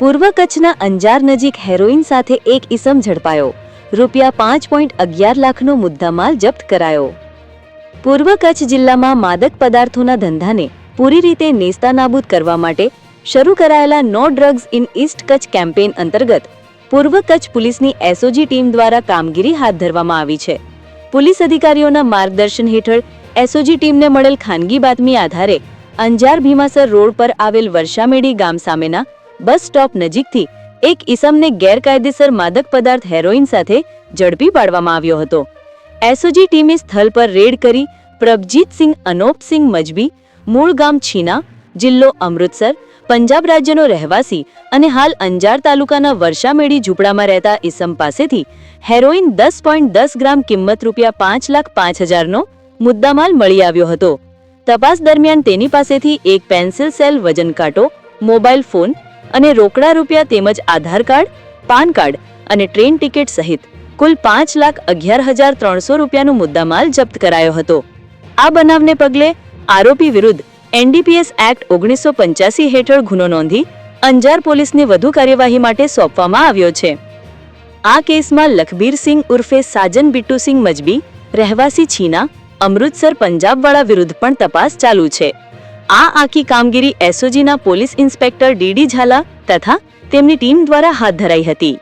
પૂર્વ કચ્છના અંજાર નજીક હેરોઇન સાથે એક ઇસમ ઝડપાયો. રૂપિયા પાંચ પોઈન્ટ અગિયાર લાખનો મુદ્દામાલ જપ્ત કરાયો. પૂર્વ કચ્છ જિલ્લામાં માદક પદાર્થોના ધંધાને પૂરી રીતે નેસ્તાનાબૂદ કરવા માટે શરૂ કરાયેલા no drugs in east Kutch campaign અંતર્ગત પૂર્વ કચ્છ પોલીસની એસઓજી ટીમ દ્વારા કામગીરી હાથ ધરવામાં આવી છે. પોલીસ અધિકારીઓના માર્ગદર્શન હેઠળ એસઓજી ટીમને મળેલ ખાનગી બાતમી આધારે અંજાર ભીમાસર રોડ પર આવેલ વર્ષામેડી ગામ સામેના બસ સ્ટોપ નજીકથી એક ઈસમને ગેરકાયદેસર માદક પદાર્થ હેરોઇન સાથે ઝડપી પાડવામાં આવ્યો હતો. એસઓજી ટીમે સ્થળ પર રેડ કરી પ્રભજીતસિંહ અનોપસિંહ મજબી, મૂળ ગામ છીના, જિલ્લો અમૃતસર, પંજાબ રાજ્યનો રહેવાસી અને હાલ અંજાર તાલુકાના વર્ષામેડી ઝૂંપડામાં રહેતા ઈસમ પાસેથી હેરોઇન દસ પોઈન્ટ દસ ગ્રામ કિંમત રૂપિયા પાંચ લાખ પાંચ હજારનો મુદ્દામાલ મળી આવ્યો હતો. તપાસ દરમિયાન તેની પાસેથી એક પેન્સિલ સેલ વજન કાંટો, મોબાઈલ ફોન અને રોકડા રૂપિયા તેમજ આધાર કાર્ડ, પાન કાર્ડ અને ટ્રેન ટિકિટ સહિત કુલ પાંચ લાખ અગિયાર હજાર ત્રણસો રૂપિયાનો મુદ્દામાલ જપ્ત કરાયો હતો. આ બનાવને પગલે આરોપી વિરુદ્ધ એનડીપીએસ એક્ટ ઓગણીસો પંચ્યાસી હેઠળ ગુનો નોંધી અંજાર પોલીસને વધુ કાર્યવાહી માટે સોંપવામાં આવ્યો છે. આ કેસમાં લખબીરસિંહ ઉર્ફે સાજન બિટ્ટુસિંહ મજબી, રહેવાસી છીના, અમૃતસર પંજાબવાળા વિરુદ્ધ પણ તપાસ ચાલુ છે. આ આખી કામગીરી એસઓજીના પોલીસ ઇન્સ્પેક્ટર ડીડી ઝાલા તથા તેમની ટીમ દ્વારા હાથ ધરાઈ હતી.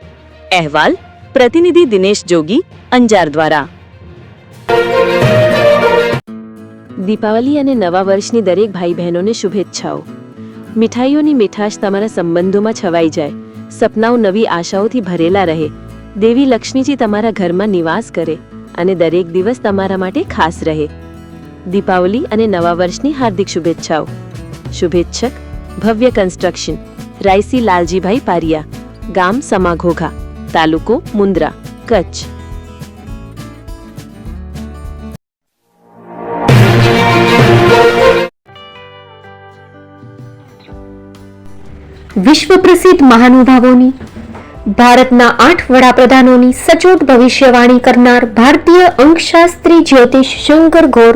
અહેવાલ, પ્રતિનિધિ દિનેશ જોગી, અંજાર દ્વારા. દીપાવલી અને નવા વર્ષની દરેક ભાઈ બહેનોને શુભેચ્છાઓ. મીઠાઈઓની મીઠાશ તમારા સંબંધોમાં છવાઈ જાય. સપનાઓ નવી આશાઓથી ભરેલા રહે. દેવી લક્ષ્મીજી તમારા ઘરમાં નિવાસ કરે અને દરેક દિવસ તમારા માટે ખાસ રહે. દીપાવલી અને નવા વર્ષની હાર્દિક શુભેચ્છાઓ. શુભેચ્છક, ભવ્ય કન્સ્ટ્રક્શન રાયસી લાલજીભાઈ પારિયા, ગામ સમાઘોઘા, તાલુકો મુન્દ્રા કચ્છ. વિશ્વ પ્રસિદ્ધ મહાનુભાવોની, ભારતના આઠ વડાપ્રધાનોની સચોટ ભવિષ્યવાણી કરનાર ભારતીય અંકશાસ્ત્રી જ્યોતિષ શંકર ગોર